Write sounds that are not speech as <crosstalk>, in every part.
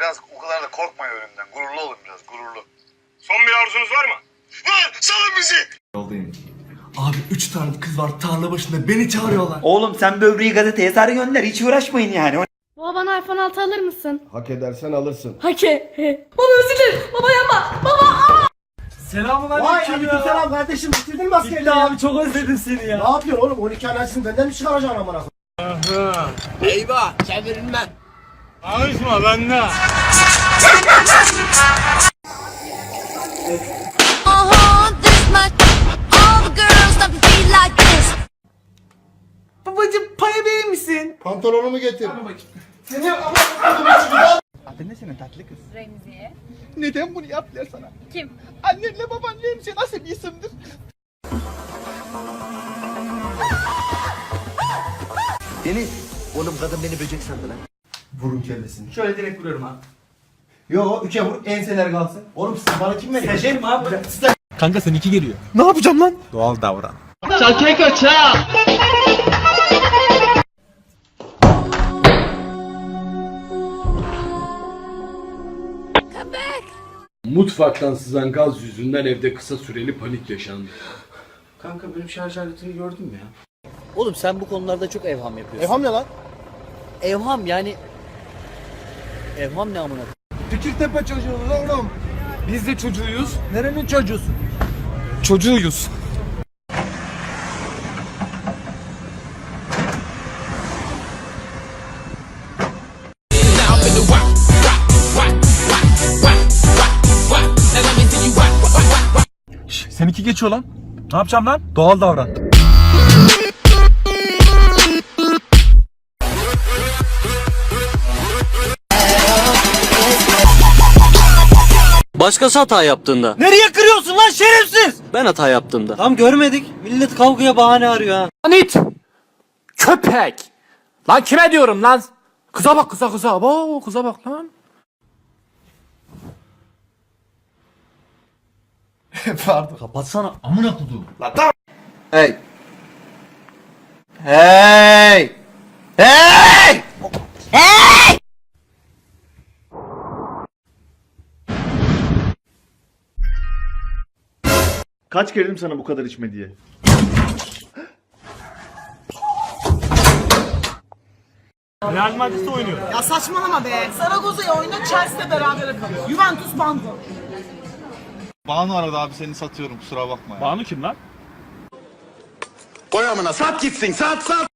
biraz o kadar da korkmayın ölümden. Gururlu olun biraz gururlu. Son bir arzunuz var mı? Var salın bizi. Yoldayım. Abi üç tane kız var tarla başında beni çağırıyorlar. Oğlum sen böbreği gazeteye sar gönder hiç uğraşmayın yani. Baba bana iPhone 6 alır mısın? Hak edersen alırsın. Hake. Baba özür dilerim. Baba yapma. Baba. Selamun Vay aleykümselam kardeşim bitirdin mi askerliği ya? abi çok özledim seni ya. Ne yapıyorsun oğlum? 12 anasını benden mi çıkaracaksın amına koyayım? Eyvah çevirilmem. Konuşma bende. This much. All the girls start to feel like this. Babacım paya verir misin? Pantolonumu getir. Adın ne senin tatlı kız? Remziye. Neden bunu yaptılar sana? Kim? Annenle baban Remzi nasıl bir isimdir? Deniz. Oğlum kadın beni böcek sandı lan. Vurun kellesini. Şöyle direkt vuruyorum abi. Yo üçe vur enseler kalsın. Oğlum siz bana kim veriyor? Stajyer mi abi? Kanka seninki geliyor. Ne yapacağım lan? Doğal davran. Come back. Mutfaktan sızan gaz yüzünden evde kısa süreli panik yaşandı. Kanka benim şarj aletini gördün mü ya? Oğlum sen bu konularda çok evham yapıyorsun. Evham ne lan? Evham yani... Evham ne amına? Fikirtepe çocuğuyuz oğlum. Biz de çocuğuyuz. Nerenin çocuğusun? Çocuğuyuz. Seninki geçiyor lan. Ne yapacağım lan? Doğal davran. Başkası hata yaptığında. Nereye kırıyorsun lan şerefsiz? Ben hata yaptığımda. Tam görmedik. Millet kavgaya bahane arıyor ha. Anit! Köpek! Lan kime diyorum lan? Kıza bak kıza kıza. Abo kıza bak lan. <laughs> Pardon. Kapatsana. Amına kudu. Hey. Hey. Hey. Kaç kere dedim sana bu kadar içme diye. Real Madrid'de oynuyor. Ya saçmalama be. Zaragoza'ya oyna Chelsea'de beraber kalıyor. Juventus banko. Banu aradı abi seni satıyorum kusura bakma ya. Banu kim lan? Koy amına sat gitsin sat sat.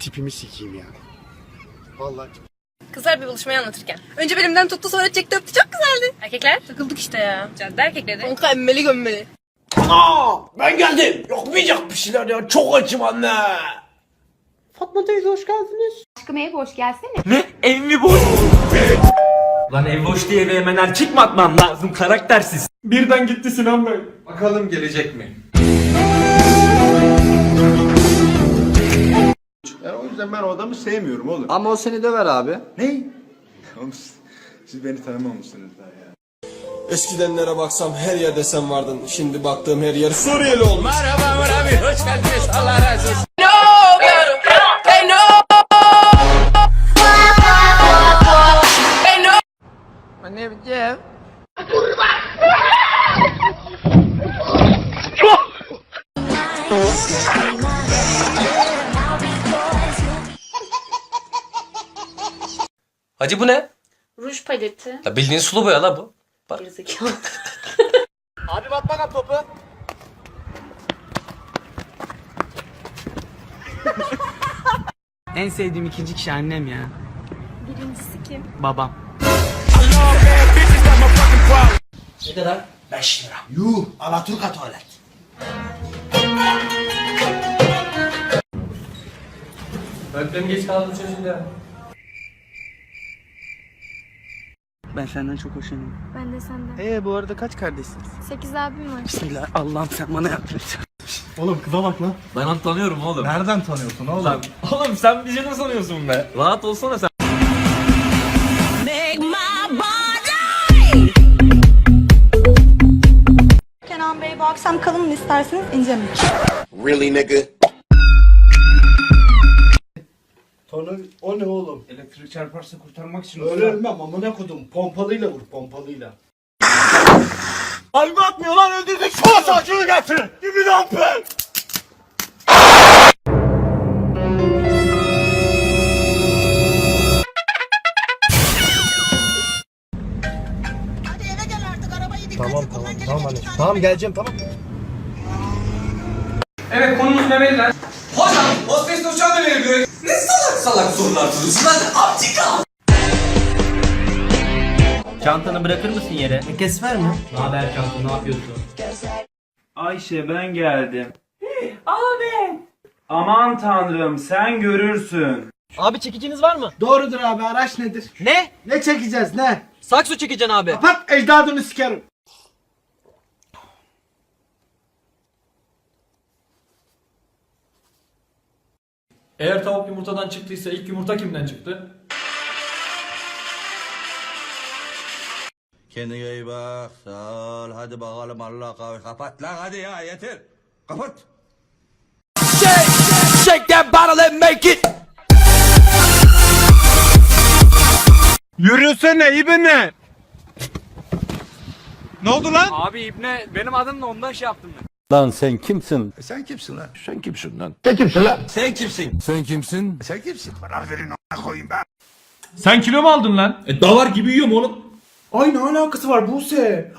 Tipimi sikeyim ya. Vallahi Kızlar bir buluşmayı anlatırken. Önce belimden tuttu sonra çekti öptü çok güzeldi. Erkekler? Takıldık işte ya. Cadde erkekleri. Kanka emmeli gömmeli. Ben geldim. Yok bir şeyler ya. Çok açım anne. Aşkım ev boş gelsene. Ne? Ev mi boş? Lan ev boş diye eve hemen erkek mi atman lazım karaktersiz? Birden gitti Sinan Bey. Bakalım gelecek mi? Yüzden ben o adamı sevmiyorum oğlum. Ama o seni döver abi. Ne? <laughs> Oğlum siz- siz beni tanımamışsınız daha ya. Eskidenlere baksam her yerde sen vardın. Şimdi baktığım her yer Suriyeli olmuş. Merhaba abi hoş geldiniz. Hacı bu ne? Ruj paleti. Ya bildiğin sulu boya la bu. Bak. Gerizekalı. Abi bak bana topu. En sevdiğim ikinci kişi annem ya. Birincisi kim? Babam. Ne kadar? 5 lira. Yuh Alaturka tuvalet. Öğretmenim geç kaldım çözüldü. Ben senden çok hoşlanıyorum. Ben de senden. Ee bu arada kaç kardeşsiniz? 8 abim var. Bismillah Allah'ım sen bana et. Oğlum kıza bak lan. Ben onu tanıyorum oğlum. Nereden tanıyorsun oğlum? Lan, oğlum sen bizi ne sanıyorsun be? Rahat olsana sen. Kenan Bey bu akşam kalın mı isterseniz ince mi? Really nigga? Tonel o ne oğlum? Elektrik çarparsa kurtarmak için. Öyle ölmem amına kodum. Pompalıyla vur pompalıyla. Kalbi atmıyor lan öldürdük şu saçını getir. Gibi lan ben. Hadi eve gel artık arabayı dikkat Tamam tamam Kullan, tamam anne. Tamam geleceğim tamam. Evet konumuz memeliler. Hocam hostes uçağı da veriliyor. Ne salak sorular soruyorsun lan aptika. Çantanı bırakır mısın yere? Kes ver mi? Ne haber çanta ne yapıyorsun? Ayşe ben geldim. <gasps> Abi. Aman tanrım sen görürsün. Abi çekiciniz var mı? Doğrudur abi araç nedir? Ne? Ne çekeceğiz ne? Sakso çekeceksin abi. Kapat ecdadını sikerim. Eğer tavuk yumurtadan çıktıysa ilk yumurta kimden çıktı? Kendine iyi bak sağ ol. Hadi bakalım Allah kahve kapat lan hadi ya yeter. Kapat. Shake that bottle and make it. Yürüsene ibne. Ne oldu lan? Abi İbne benim adım da ondan şey yaptım ben. Lan sen kimsin? Sen kimsin lan? Sen kimsin lan? Sen kimsin? Sen kimsin? Sen kimsin? Bana verin a**a koyayım ben. Sen kilo mu aldın lan? E davar gibi yiyorum oğlum. Ay ne alakası var Buse?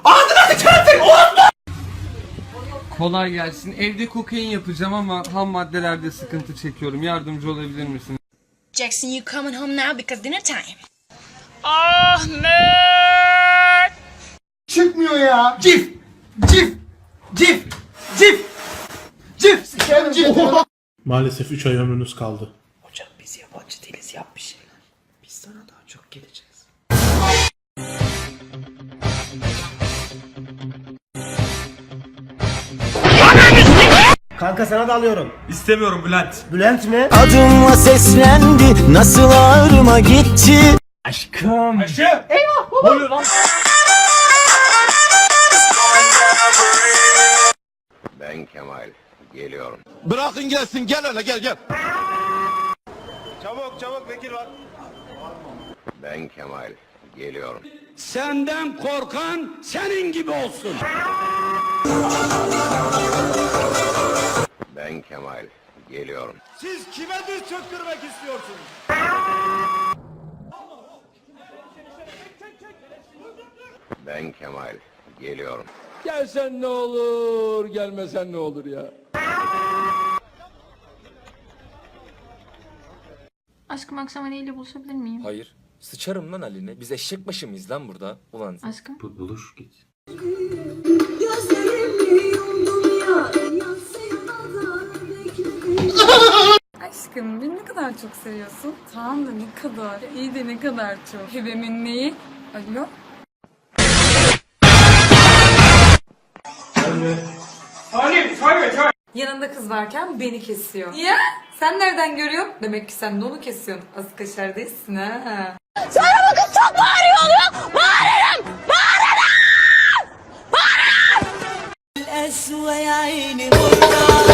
Kolay gelsin. Evde kokain yapacağım ama ham maddelerde sıkıntı çekiyorum. Yardımcı olabilir misin? Jackson you coming home now because dinner time. Çıkmıyor ya. Cif. Cif. Cif. Cif. Cif. Sikerim cif. Maalesef 3 ay ömrünüz kaldı. Hocam biz yabancı değiliz yap bir şeyler. Biz sana daha çok geleceğiz. Kanka sana da alıyorum. İstemiyorum Bülent. Bülent mi? Adımla seslendi nasıl ağrıma gitti. Aşkım. Ayşe. Ne oluyor lan? Ben Kemal geliyorum. Bırakın gelsin gel hele gel gel. Çabuk çabuk vekil var. Ben Kemal geliyorum. Senden korkan senin gibi olsun. Ben Kemal geliyorum. Siz kime diz çöktürmek istiyorsunuz? Ben Kemal geliyorum. Gelsen ne olur, gelmesen ne olur ya. Aşkım akşam Ali ile buluşabilir miyim? Hayır. Sıçarım lan Ali'ne. Biz eşek başı mıyız lan burada? Ulan. Aşkım. Buluş git. Aşkım beni ne kadar çok seviyorsun. Tamam da ne kadar. iyi de ne kadar çok. Hebemin neyi? Alo? Yanında kız varken beni kesiyor. Ya? Sen nereden görüyorsun? Demek ki sen de onu kesiyorsun. Az kaşar değilsin ha. Araba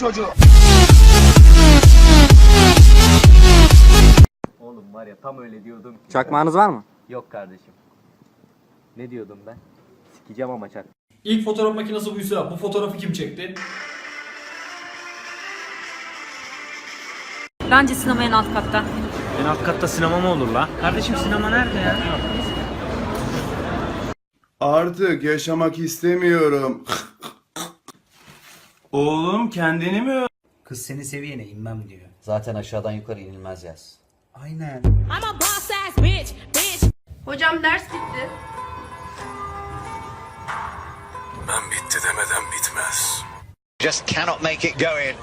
Çocuğu. Oğlum var ya tam öyle diyordum ki. Çakmağınız var mı? Yok kardeşim. Ne diyordum ben? Sikeceğim ama çak. İlk fotoğraf makinesi buysa bu fotoğrafı kim çekti? Bence sinema en alt katta. En alt katta sinema mı olur la? Kardeşim sinema nerede ya? Artık yaşamak istemiyorum. <laughs> Oğlum kendini mi Kız seni seviyene inmem diyor. Zaten aşağıdan yukarı inilmez yaz. Aynen. Hocam ders bitti. Ben bitti demeden bitmez. Just cannot make it go in.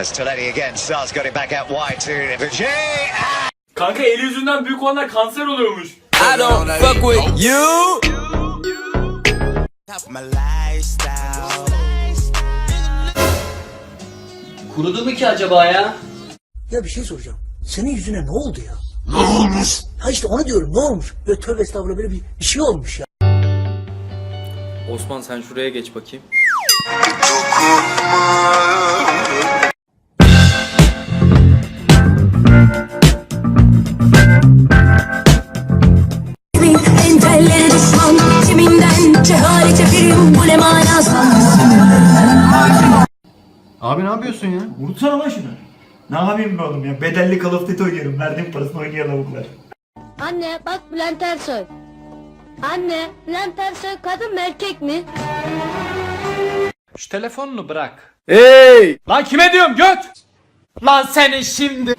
As Toletti again starts got it back out wide to Vijay. Kanka eli yüzünden büyük olanlar kanser oluyormuş. I don't fuck with you. My lifestyle. Kurudu mu ki acaba ya? Ya bir şey soracağım. Senin yüzüne ne oldu ya? Ne olmuş? Ha işte onu diyorum ne olmuş? Böyle tövbe estağfurullah böyle bir, bir şey olmuş ya. Osman sen şuraya geç bakayım. Abi ne yapıyorsun ya? Vursana lan şunu. Ne yapayım be oğlum ya? Bedelli Call of Duty oynuyorum. Verdiğim parasını oynuyor lavuklar. Anne bak Bülent Ersoy Anne Bülent Ersoy kadın mı erkek mi? Şu telefonunu bırak. Hey! Lan kime diyorum göt? Lan senin şimdi.